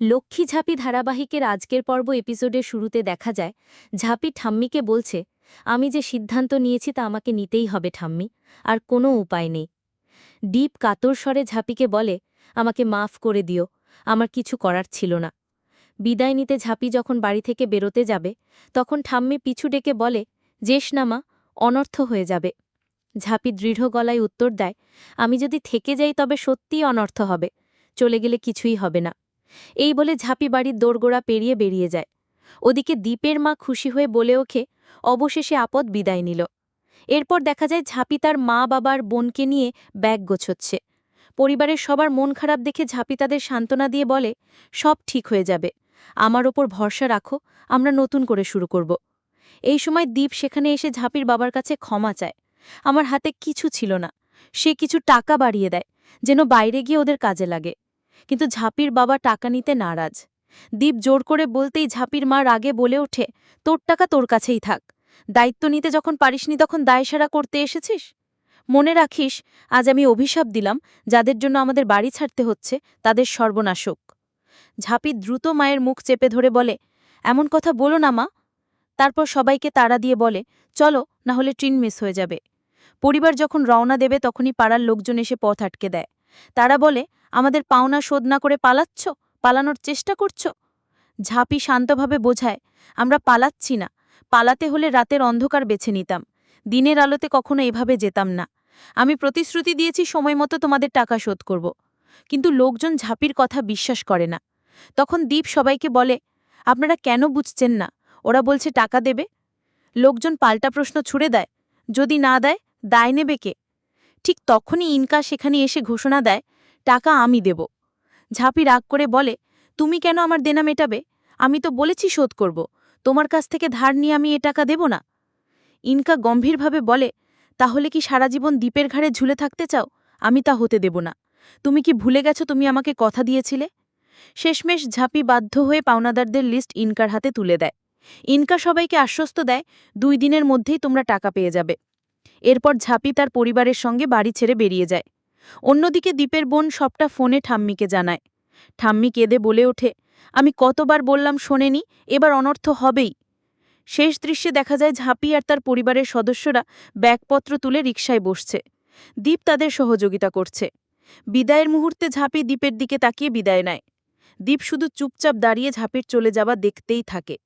লক্ষ্মী ঝাঁপি ধারাবাহিকের আজকের পর্ব এপিসোডের শুরুতে দেখা যায়, ঝাঁপি ঠাম্মিকে বলছে, আমি যে সিদ্ধান্ত নিয়েছি তা আমাকে নিতেই হবে ঠাম্মি, আর কোনো উপায় নেই। ডিপ কাতর স্বরে ঝাঁপিকে বলে, আমাকে মাফ করে দিও, আমার কিছু করার ছিল না। বিদায় নিতে ঝাঁপি যখন বাড়ি থেকে বেরোতে যাবে, তখন ঠাম্মি পিছু ডেকে বলে যেস না মা, অনর্থ হয়ে যাবে। ঝাঁপি দৃঢ় গলায় উত্তর দেয়, আমি যদি থেকে যাই তবে সত্যিই অনর্থ হবে, চলে গেলে কিছুই হবে না। এই বলে ঝাঁপি বাড়ির দোরগোড়া পেরিয়ে বেরিয়ে যায়। ওদিকে দ্বীপের মা খুশি হয়ে বলে ওখে অবশেষে আপদ বিদায় নিল। এরপর দেখা যায় ঝাঁপি তার মা বাবার বোনকে নিয়ে ব্যাগ গোছচ্ছে। পরিবারের সবার মন খারাপ দেখে ঝাঁপি তাদের সান্ত্বনা দিয়ে বলে, সব ঠিক হয়ে যাবে। আমার ওপর ভরসা রাখো, আমরা নতুন করে শুরু করব। এই সময় দ্বীপ সেখানে এসে ঝাঁপির বাবার কাছে ক্ষমা চায়। আমার হাতে কিছু ছিল না। সে কিছু টাকা বাড়িয়ে দেয়, যেন বাইরে গিয়ে ওদের কাজে লাগে। কিন্তু ঝাঁপির বাবা টাকা নিতে নারাজ। দীপ জোর করে বলতেই ঝাঁপির মা রাগে বলে ওঠে, তোর টাকা তোর কাছেই থাক। দায়িত্ব নিতে যখন পারিসনি তখন দায়সারা করতে এসেছিস? মনে রাখিস, আজ আমি অভিশাপ দিলাম, যাদের জন্য আমাদের বাড়ি ছাড়তে হচ্ছে, তাদের সর্বনাশক ঝাঁপি দ্রুত মায়ের মুখ চেপে ধরে বলে, এমন কথা বলো না মা। তারপর সবাইকে তাড়া দিয়ে বলে, চলো না হলে ট্রেন মিস হয়ে যাবে। পরিবার যখন রওনা দেবে তখনই পাড়ার লোকজন এসে পথ আটকে দেয়। তারা বলে, আমাদের পাওনা শোধ না করে পালাচ্ছ? পালানোর চেষ্টা করছ? ঝাঁপি শান্তভাবে বোঝায়, আমরা পালাচ্ছি না। পালাতে হলে রাতের অন্ধকার বেছে নিতাম। দিনের আলোতে কখনো এভাবে যেতাম না। আমি প্রতিশ্রুতি দিয়েছি সময় মতো তোমাদের টাকা শোধ করব। কিন্তু লোকজন ঝাঁপির কথা বিশ্বাস করে না। তখন দীপ সবাইকে বলে, আপনারা কেন বুঝছেন না? ওরা বলছে টাকা দেবে? লোকজন পাল্টা প্রশ্ন ছুড়ে দেয়, যদি না দেয়, দায় নেবে কে? ঠিক তখনই ইনকা সেখানে এসে ঘোষণা দেয়, টাকা আমি দেব। ঝাঁপি রাগ করে বলে, তুমি কেন আমার দেনা মেটাবে? আমি তো বলেছি শোধ করব। তোমার কাছ থেকে ধার নিয়ে আমি এ টাকা দেব না? ইনকা গম্ভীরভাবে বলে, তাহলে কি সারা জীবন দ্বীপের ঘাড়ে ঝুলে থাকতে চাও? আমি তা হতে দেব না। তুমি কি ভুলে গেছো তুমি আমাকে কথা দিয়েছিলে? শেষমেশ ঝাঁপি বাধ্য হয়ে পাওনাদারদের লিস্ট ইনকার হাতে তুলে দেয়। ইনকা সবাইকে আশ্বস্ত দেয়, দুই দিনের মধ্যেই তোমরা টাকা পেয়ে যাবে। এরপর ঝাঁপি তার পরিবারের সঙ্গে বাড়ি ছেড়ে বেরিয়ে যায়। অন্যদিকে দ্বীপের বোন সবটা ফোনে ঠাম্মিকে জানায়। ঠাম্মি কেঁদে বলে ওঠে, আমি কতবার বললাম শোনেনি, এবার অনর্থ হবেই। শেষ দৃশ্যে দেখা যায় ঝাঁপি আর তার পরিবারের সদস্যরা ব্যাগপত্র তুলে রিকশায় বসছে। দ্বীপ তাদের সহযোগিতা করছে। বিদায়ের মুহূর্তে ঝাঁপি দ্বীপের দিকে তাকিয়ে বিদায় নেয়। দ্বীপ শুধু চুপচাপ দাঁড়িয়ে ঝাঁপির চলে যাওয়া দেখতেই থাকে।